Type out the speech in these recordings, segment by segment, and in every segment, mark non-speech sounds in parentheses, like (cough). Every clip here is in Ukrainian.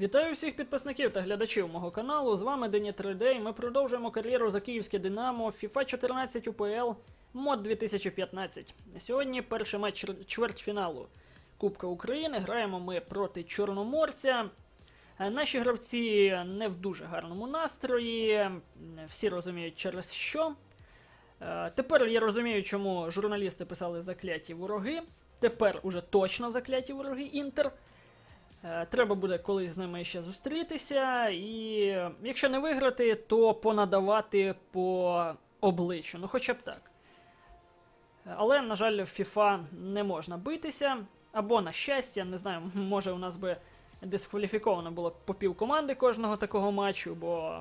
Вітаю всіх підписників та глядачів мого каналу. З вами Дені 3D. Ми продовжуємо кар'єру за київське Динамо FIFA 14 УПЛ мод 2015. Сьогодні перший матч чвертьфіналу Кубка України. Граємо ми проти Чорноморця. Е, Наші гравці не в дуже гарному настрої. Всі розуміють через що. Е, Тепер я розумію, чому журналісти писали закляті вороги. Тепер уже точно закляті вороги Інтер. Е, Треба буде колись з ними ще зустрітися, і якщо не виграти, то понадавати по обличчю. Ну, хоча б так. Але, на жаль, в FIFA не можна битися. Або, на щастя, не знаю, (laughs) може у нас би дискваліфіковано було по пів команди кожного такого матчу, бо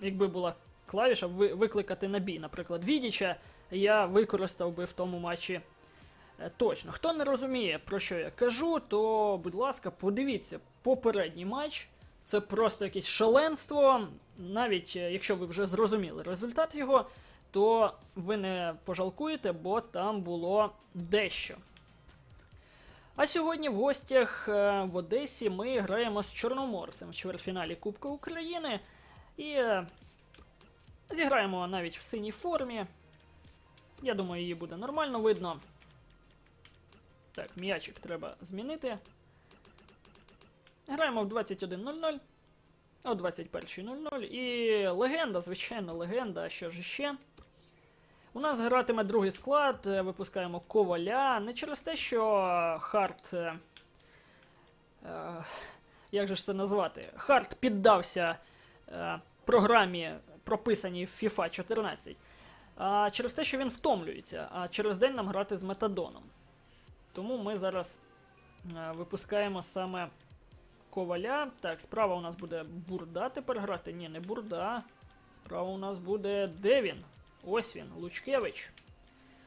якби була клавіша викликати на бій, наприклад, Відіча, я використав би в тому матчі Точно, хто не розуміє, про що я кажу, то, будь ласка, подивіться попередній матч. Це просто якесь шаленство. Навіть е, якщо ви вже зрозуміли результат його, то ви не пожалкуєте, бо там було дещо. А сьогодні в гостях е, в Одесі ми граємо з Чорноморцем в чвертьфіналі Кубка України. І е, зіграємо навіть в синій формі. Я думаю, її буде нормально видно. Так, м'ячик треба змінити. Граємо в 21.00. О 21.00. І легенда, звичайно, легенда. А що ж ще? У нас гратиме другий склад. е, Випускаємо коваля. Не через те, що Харт. е, е, Як же ж це назвати? Харт піддався е, програмі, прописаній в FIFA 14. А через те, що він втомлюється, а через день нам грати з метадоном. Тому ми зараз е, випускаємо саме коваля. Так, справа у нас буде бурда тепер грати. Ні, не бурда. Справа у нас буде Девін. Ось він, Лучкевич.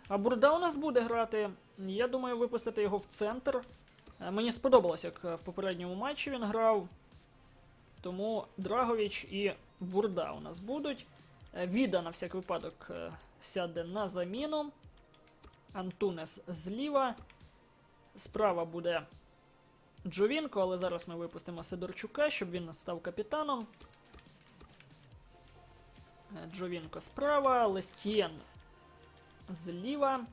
А бурда у нас буде грати. Я думаю, випустити його в центр. Е, Мені сподобалось, як е, в попередньому матчі він грав. Тому Драгович і Бурда у нас будуть. Віда на всяк випадок сяде на заміну. Антунес зліва. Справа буде Джовінко, але зараз ми випустимо Сидорчука, щоб він став капітаном. Е, Джовінко справа, Лестієн зліва.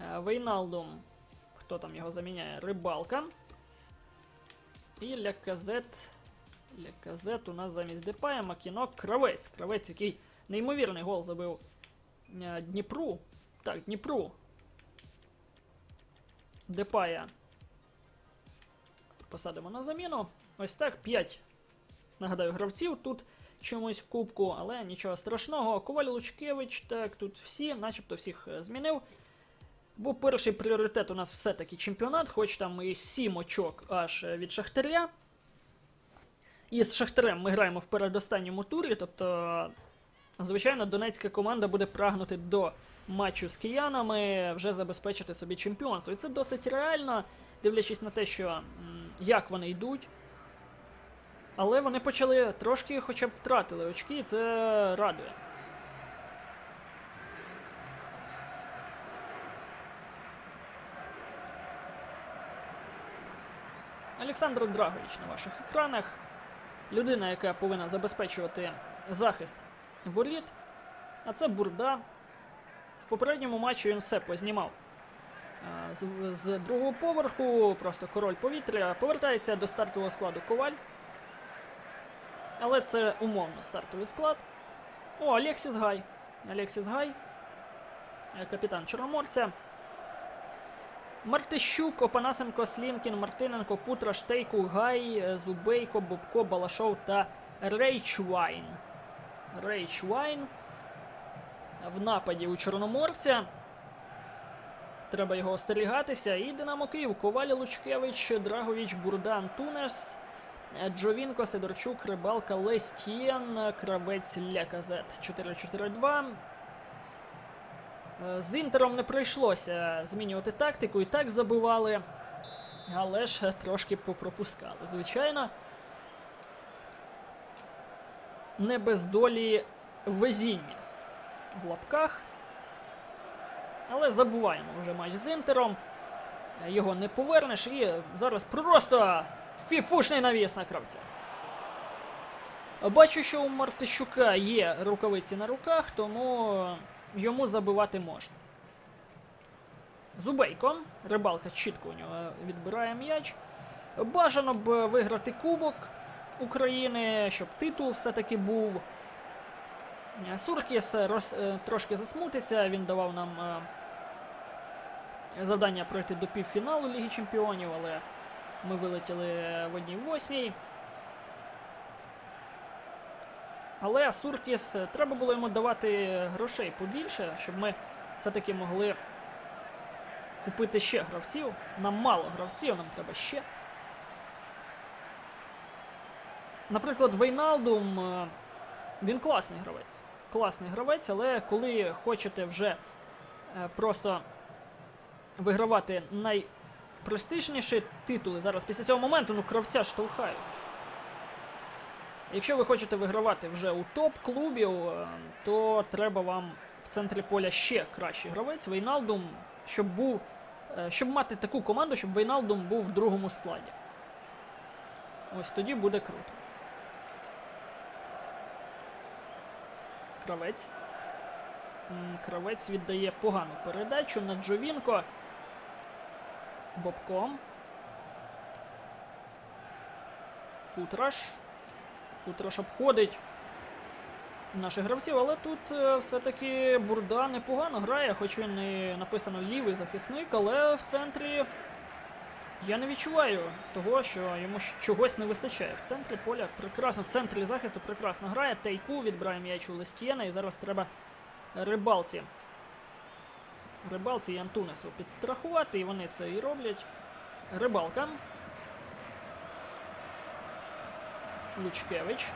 Е, Вейналдум, хто там його заміняє? Рибалка. І Ляказет. Ляказет у нас замість Депая, Макінок, Кравець. Кравець, який неймовірний гол забив е, Дніпру. Так, Дніпру. Депая посадимо на заміну. Ось так, 5, нагадаю, гравців тут чомусь в кубку, але нічого страшного. Коваль Лучкевич, так, тут всі, начебто всіх е, змінив. Бо перший пріоритет у нас все-таки чемпіонат, хоч там і 7 очок аж е, від Шахтаря. І з Шахтарем ми граємо в передостанньому турі, тобто, звичайно, донецька команда буде прагнути до матчу з киянами вже забезпечити собі чемпіонство. І це досить реально, дивлячись на те, що як вони йдуть. Але вони почали трошки хоча б втратили очки, і це радує. Олександр Драгович на ваших екранах. Людина, яка повинна забезпечувати захист воріт. А це бурда. Попередньому матчі він все познімав. Е, З, з другого поверху, просто король повітря, повертається до стартового складу коваль. Але це умовно стартовий склад. О, Алексіс Гай. Алексіс Гай. е, Капітан Чорноморця. Мартищук, Опанасенко, Слінкін, Мартиненко, Путра, Штейку, Гай, е, Зубейко, Бобко, Балашов та Рейчвайн. Рейчвайн. В нападі у Чорноморця. Треба його остерігатися. І Динамо Київ, Коваль, Лучкевич, Драгович, Бурда, Антунес, е, Джовінко, Сидорчук, Рибалка, Лестієн, Кравець, Ляказет. 4-4-2. Е, З Інтером не прийшлося змінювати тактику, і так забивали. Але ж трошки попропускали. Звичайно. Не без долі везіння в лапках. Але забуваємо вже матч з Інтером. Його не повернеш. І зараз просто Фіфушний навіс на кравця. Бачу, що у Мартищука є рукавиці на руках, тому йому забивати можна. Зубейко. Рибалка чітко у нього відбирає м'яч. Бажано б виграти Кубок України, щоб титул все-таки був. Е, Суркіс роз, е, трошки засмутиться, він давав нам е, завдання пройти до півфіналу Ліги Чемпіонів, але ми вилетіли в одній восьмій. Але Суркіс е, треба було йому давати грошей побільше, щоб ми все-таки могли купити ще гравців. Нам мало гравців, нам треба ще. Наприклад, Вейналдум, е, він класний гравець. Класний гравець, але коли хочете вже е, просто вигравати найпрестижніші титули зараз після цього моменту, ну кравця штовхають. Якщо ви хочете вигравати вже у топ-клубів, е, то треба вам в центрі поля ще кращий гравець. Вейналдум, щоб був, е, щоб мати таку команду, щоб Вейналдум був в другому складі. Ось тоді буде круто. Кравець. Кравець віддає погану передачу на Джовінко. Бобко. Путраш. Путраш обходить наших гравців, але тут е, все-таки Бурда непогано грає, хоч він і написано лівий захисник, але в центрі я не відчуваю того, що йому чогось не вистачає. В центрі поля прекрасно, в центрі захисту прекрасно грає. Тейку відбирає м'яч у Лестєна, і зараз треба рибалці. Рибалці і Антунесу підстрахувати, і вони це і роблять. Рибалка. Лучкевич.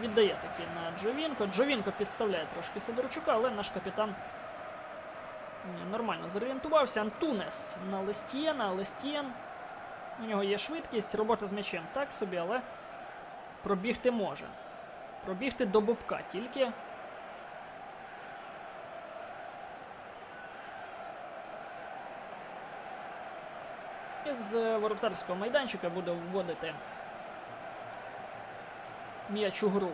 Віддає таки на Джовінко. Джовінко підставляє трошки Сидорчука, але наш капітан нормально зорієнтувався. Антунес на Лестієна. Лестієн. У нього є швидкість, робота з м'ячем так собі, але пробігти може. Пробігти до Бобка тільки. Із е, воротарського майданчика буде вводити м'яч у гру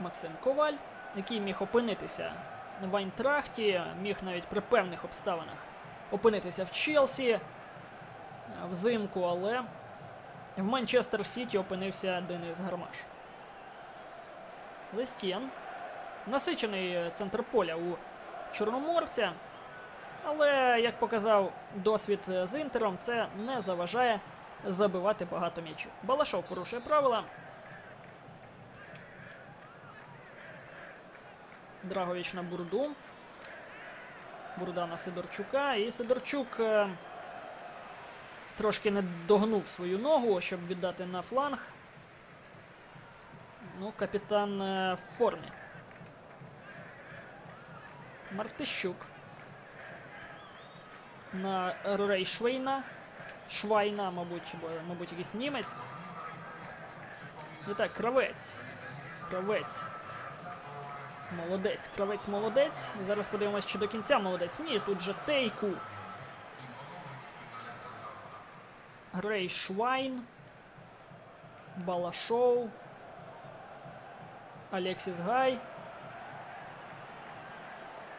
Максим Коваль, який міг опинитися в Айнтрахті, міг навіть при певних обставинах опинитися в Челсі е, взимку, але в Манчестер Сіті опинився Денис Гармаш. Лестєн. Насичений е, центр поля у Чорноморця. Але, як показав досвід е, з Інтером, це не заважає забивати багато м'ячів. Балашов порушує правила. Драгович на Бурду. Бурда на Сидорчука. І Сидорчук е, трошки не догнув свою ногу, щоб віддати на фланг. Ну, капітан е, в формі. Мартищук. На Рей Швейна. Швайна, мабуть, бо, мабуть, якийсь німець. І так, кравець. Кравець. Молодець. Кравець молодець. Зараз подивимось, чи до кінця молодець. Ні, тут же тейку. Грей Швайн. Балашов. Алексіс Гай.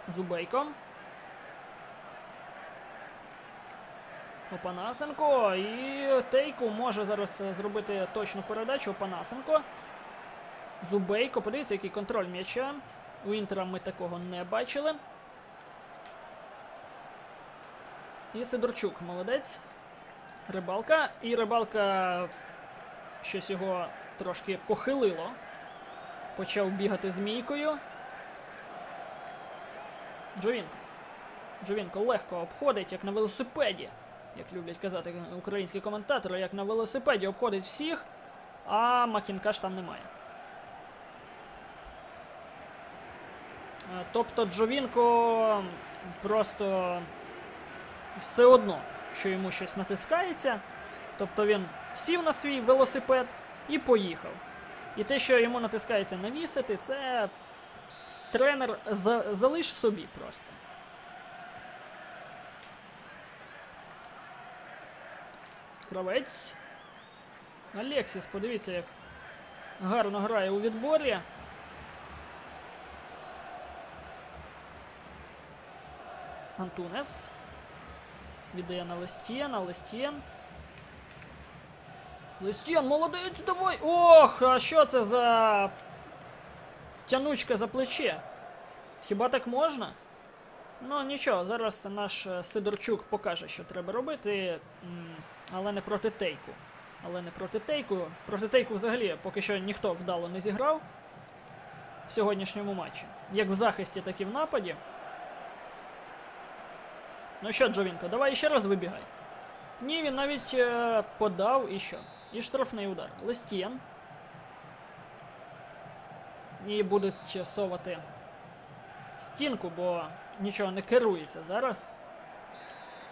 Зубейко. Опанасенко. І Тейку може зараз зробити точну передачу. Опанасенко. Зубейко. Подивіться, який контроль м'яча. У Інтера ми такого не бачили. І Сидорчук, молодець. Рибалка. І рибалка щось його трошки похилило. Почав бігати змійкою. Джовінко. Джовінко легко обходить, як на велосипеді. Як люблять казати українські коментатори, як на велосипеді обходить всіх, а Макінкаш там немає. Тобто Джовінко просто все одно, що йому щось натискається. Тобто він сів на свій велосипед і поїхав. І те, що йому натискається навісити, це тренер за- залиш собі просто. Кравець. Алексіс, подивіться, як гарно грає у відборі. Антунес. Віддає на Лестєна, Лестєн. Лестєн, молодець, давай! Ох, а що це за тянучка за плече? Хіба так можна? Ну нічого, зараз наш е, Сидорчук покаже, що треба робити, але не проти Тейку. Але не проти Тейку. Проти Тейку взагалі поки що ніхто вдало не зіграв в сьогоднішньому матчі. Як в захисті, так і в нападі. Ну що, Джовінко, давай ще раз вибігай. Ні, він навіть е, подав і що? І штрафний удар. Лестєн. І будуть совати стінку, бо нічого не керується зараз.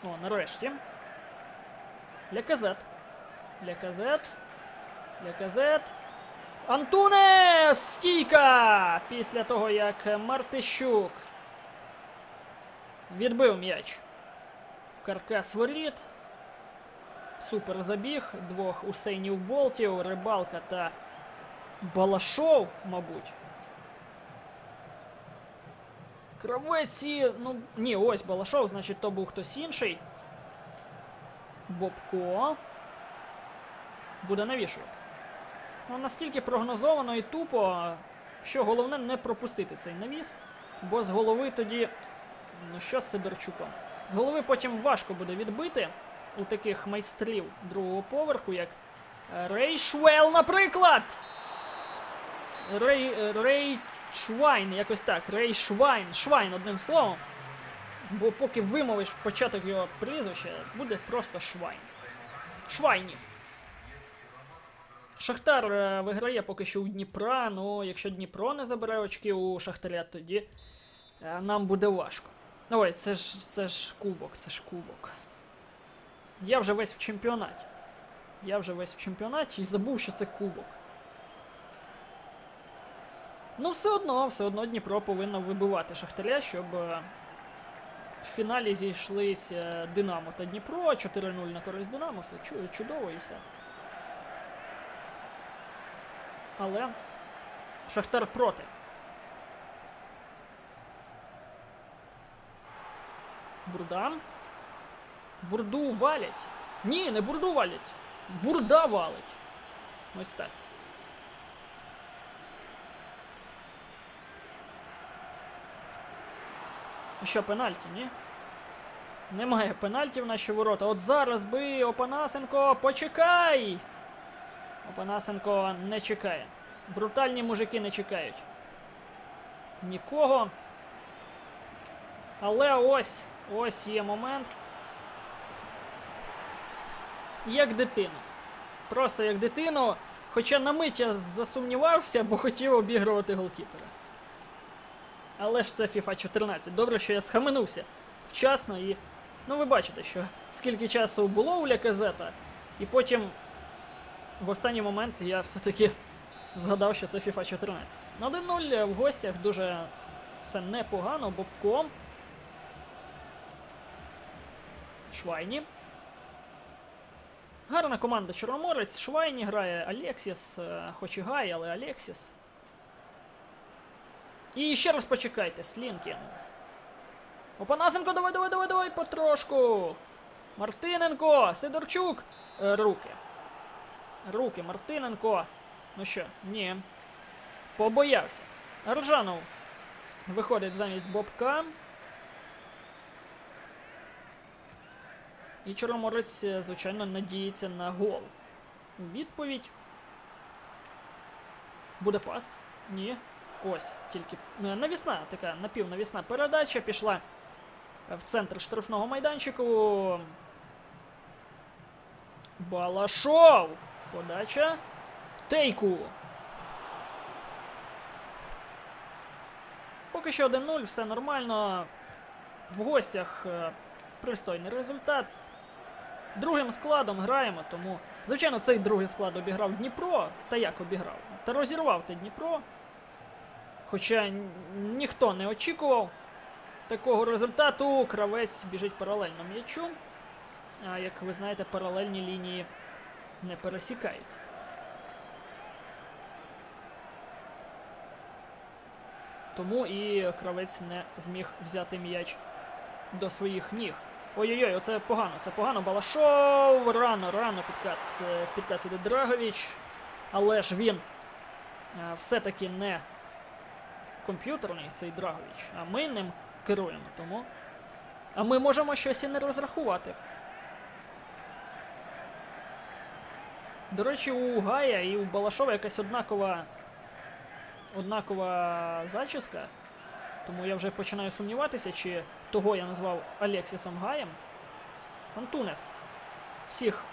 О, нарешті. Ляказет. Ляказет. Ляказет. Антунес! Стійка! Після того, як Мартищук відбив м'яч в каркас воріт. Супер забіг двох Усейнів Болтів, Рибалка та Балашов, мабуть. Кравець і... Ну, ні, ось Балашов, значить, то був хтось інший. Бобко. Буде навішувати. Ну, настільки прогнозовано і тупо, що головне не пропустити цей навіс, бо з голови тоді. Ну що з Сидорчуком? З голови потім важко буде відбити у таких майстрів другого поверху, як е, Рей Швел, наприклад. Рей, е, Рей Швайн, якось так. Рей Швайн. Швайн, одним словом. Бо поки вимовиш початок його прізвища, буде просто Швайн. Швайні. Шахтар е, виграє поки що у Дніпра. Ну, якщо Дніпро не забере очки у Шахтаря, тоді нам буде важко. Ой, це ж це ж кубок, це ж кубок. Я вже весь в чемпіонаті. Я вже весь в чемпіонаті і забув, що це кубок. Ну, все одно, все одно Дніпро повинно вибивати Шахтаря, щоб е, в фіналі зійшлися Динамо та Дніпро. 4-0 на користь Динамо, все чу- чудово і все. Але Шахтар проти. Бурда. Бурду валять. Ні, не бурду валять. Бурда валить. Ось так. Що, пенальті, ні? Немає пенальті в наші ворота. От зараз би Опанасенко, почекай! Опанасенко не чекає. Брутальні мужики не чекають. Нікого. Але ось, ось є момент. Як дитину. Просто як дитину. Хоча на мить я засумнівався, бо хотів обігрувати голкіпера. Але ж це FIFA 14. Добре, що я схаменувся вчасно і. Ну, ви бачите, що скільки часу було у Ляказета, і потім в останній момент я все-таки згадав, що це FIFA 14. На 1-0 в гостях дуже все непогано, Бобко. Швайні. Гарна команда Чорноморець. Швайні грає Алексіс, е, хоч і гай, але Алексіс. І ще раз почекайте, Слінкін. Опанасенко, давай, давай, давай, давай, потрошку. Мартиненко, Сидорчук. Е, руки. Руки, Мартиненко. Ну що, ні. Побоявся. Аржанов виходить замість Бобка. І Чорноморець, е, звичайно, надіється на гол. Відповідь. Буде пас? Ні. Ось, тільки е, навісна така напівнавісна передача пішла в центр штрафного майданчику. Балашов! Подача. Тейку. Поки що 1-0, все нормально. В гостях е, пристойний результат. Другим складом граємо, тому. Звичайно, цей другий склад обіграв Дніпро. Та як обіграв? Та розірвав ти Дніпро. Хоча ніхто не очікував такого результату. Кравець біжить паралельно м'ячу. А як ви знаєте, паралельні лінії не пересікаються. Тому і кравець не зміг взяти м'яч до своїх ніг. Ой-ой-ой, оце погано, це погано. Балашов. Рано, рано підкат. е, В підкат іде Драгович. Але ж він е, все-таки не комп'ютерний, цей Драгович, а ми ним керуємо. Тому. А ми можемо щось і не розрахувати. До речі, у Гая і у Балашова якась однакова. Однакова зачіска. Тому я вже починаю сумніватися, чи того я назвав Алексісом Гаєм. Антунес. Всіх,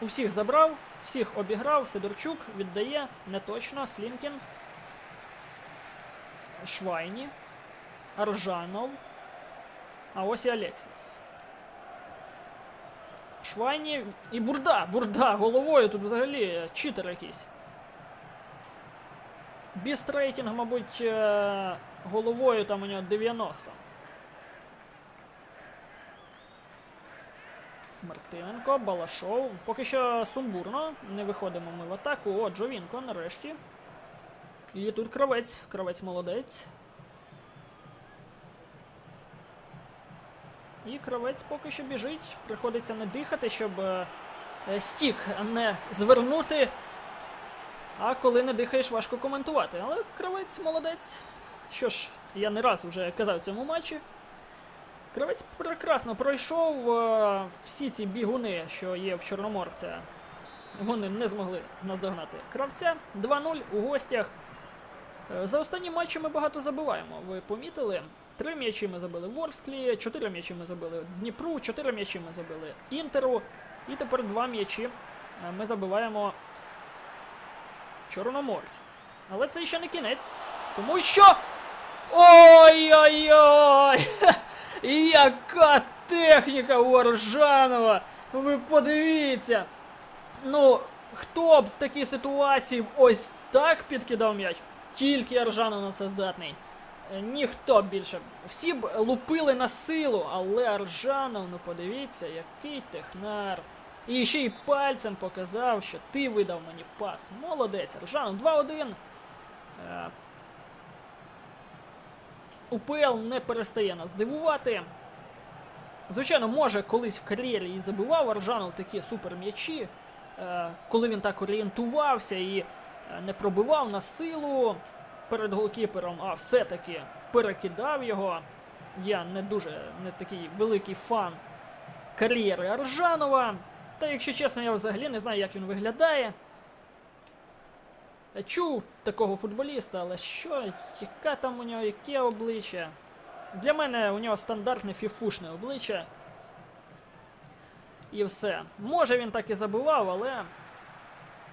у всіх забрав, всіх обіграв. Сидорчук віддає неточно. Слінкін. Швайні. Аржанов. А ось і Алексіс. Швайні і Бурда. Бурда головою тут взагалі читер якийсь. Біст рейтинг, мабуть, е, головою там у нього 90. Мартиненко, Балашов. Поки що сумбурно. Не виходимо ми в атаку. О, Джовінко нарешті. І тут кравець. Кравець молодець. І кравець поки що біжить. Приходиться не дихати, щоб е, е, стік не звернути. А коли не дихаєш, важко коментувати. Але кравець молодець. Що ж, я не раз вже казав цьому матчі. Кравець прекрасно пройшов е, всі ці бігуни, що є в Чорноморця. Вони не змогли наздогнати кравця. 2-0 у гостях. Е, За останні матчі ми багато забиваємо. Ви помітили? Три м'ячі ми забили Ворсклі, чотири м'ячі ми забили Дніпру, чотири м'ячі ми забили Інтеру. І тепер два м'ячі е, ми забиваємо Чорноморцю. Але це ще не кінець. Тому що. Ой-ой-ой! (laughs) Яка техніка у Аржанова! Ви подивіться! Ну, хто б в такій ситуації ось так підкидав м'яч? Тільки Аржанов на це здатний. Е, Ніхто більше. Всі б лупили на силу, але Аржанов, ну подивіться, який технар. І ще й пальцем показав, що ти видав мені пас. Молодець, Аржанов 2-1. УПЛ не перестає нас дивувати. Звичайно, може колись в кар'єрі і забивав Аржанов такі суперм'ячі, е, коли він так орієнтувався і е, не пробивав на силу перед голкіпером, а все-таки перекидав його. Я не дуже не такий великий фан кар'єри Аржанова. Та якщо чесно, я взагалі не знаю, як він виглядає. Чув такого футболіста, але що, яка там у нього, яке обличчя? Для мене у нього стандартне фіфушне обличчя. І все. Може він так і забував, але.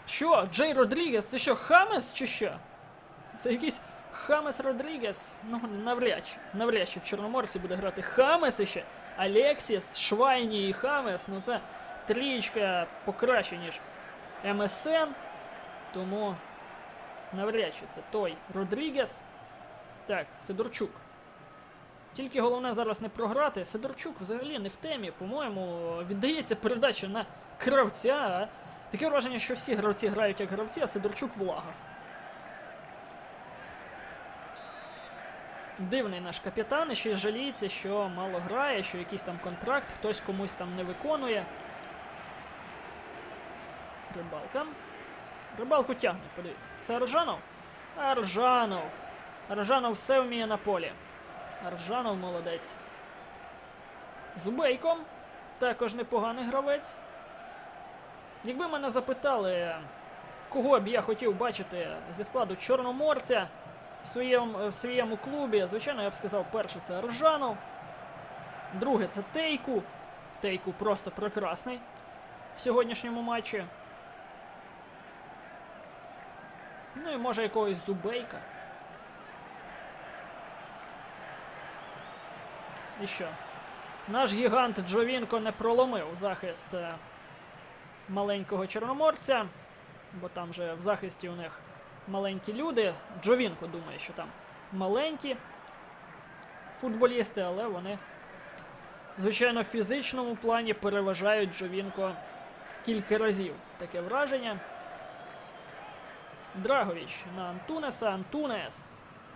Що, Джей Родрігес? Це що, Хамес чи що? Це якийсь Хамес Родрігес? Ну, навряд чи. Навряд чи в Чорноморці буде грати Хамес іще. Алексіс, Швайні і Хамес. Ну це трієчка покраще, ніж МСН. Тому навряд чи це той Родрігес. Так, Сидорчук. Тільки головне зараз не програти. Сидорчук взагалі не в темі. По-моєму, віддається передача на кравця. Таке враження, що всі гравці грають як гравці, а Сидорчук в лагах. Дивний наш капітан, і ще й жаліється, що мало грає, що якийсь там контракт, хтось комусь там не виконує. Рибалка. Рибалку тягне, подивіться. Це Аржанов? Аржанов. Аржанов все вміє на полі. Аржанов молодець. Зубейко. Також непоганий гравець. Якби мене запитали, кого б я хотів бачити зі складу Чорноморця в своєму, в своєму клубі, звичайно, я б сказав, перше це Аржанов. Друге це Тейку. Тейку просто прекрасний в сьогоднішньому матчі. Ну і може якогось Зубейка. І що? Наш гігант Джовінко не проломив захист е, маленького чорноморця, бо там же в захисті у них маленькі люди. Джовінко думає, що там маленькі футболісти, але вони звичайно, в фізичному плані переважають Джовінко в кілька разів. Таке враження. Драговіч на Антунеса, Антунес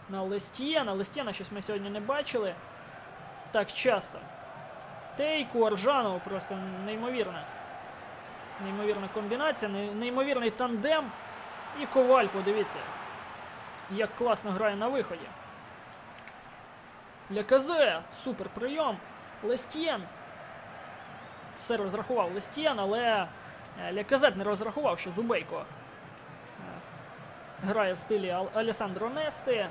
на Лестієна. Лестієна щось ми сьогодні не бачили так часто. Тейку Аржанову просто неймовірна. Неймовірна комбінація, неймовірний тандем. І Коваль, подивіться, як класно грає на виході. Ляказе, супер прийом. Лестієн. Все розрахував Лестієн, але е, Ляказет не розрахував, що Зубейко грає в стилі Ал- Алесандро Нести.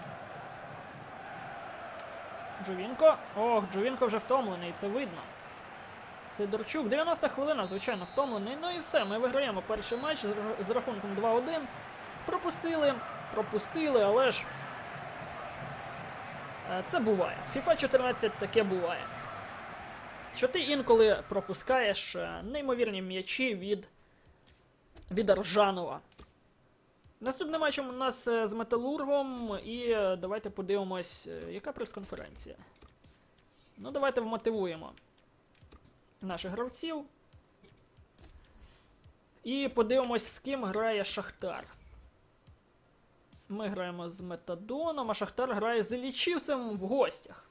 Джовінко. Ох, Джовінко вже втомлений, це видно. Сидорчук, 90 хвилина, звичайно, втомлений. Ну і все, ми виграємо перший матч з рахунком 2-1. Пропустили, пропустили, але ж. е, Це буває. FIFA 14 таке буває. Що ти інколи пропускаєш е, неймовірні м'ячі від, від Аржанова. Наступним матчем у нас е, з Металургом, і е, давайте подивимось, е, яка прес-конференція. Ну, давайте вмотивуємо наших гравців. І подивимось, з ким грає Шахтар. Ми граємо з Метадоном, а Шахтар грає з Ілічівцем в гостях.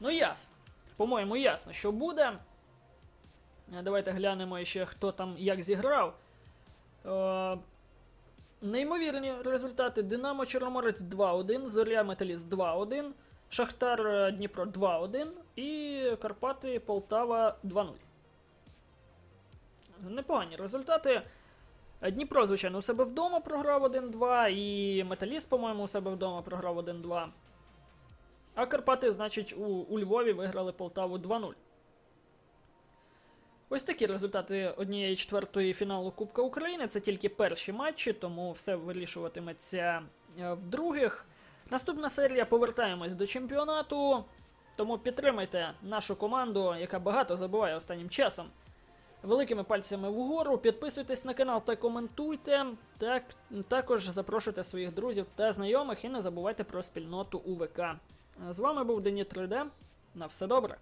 Ну, ясно. По-моєму, ясно, що буде. Давайте глянемо ще, хто там як зіграв. Неймовірні результати. Динамо Чорноморець 2-1, Зоря Металіст 2-1, Шахтар е, Дніпро 2-1 і Карпати Полтава 2-0. Непогані результати. Дніпро, звичайно, у себе вдома програв 1-2, і Металіст, по-моєму, у себе вдома програв 1-2. А Карпати, значить, у, у Львові виграли Полтаву 2-0. Ось такі результати однієї четвертої фіналу Кубка України. Це тільки перші матчі, тому все вирішуватиметься е, в других. Наступна серія повертаємось до чемпіонату. Тому підтримайте нашу команду, яка багато забуває останнім часом. Великими пальцями вгору, підписуйтесь на канал та коментуйте. Так, також запрошуйте своїх друзів та знайомих і не забувайте про спільноту УВК. З вами був Дені 3D. На все добре.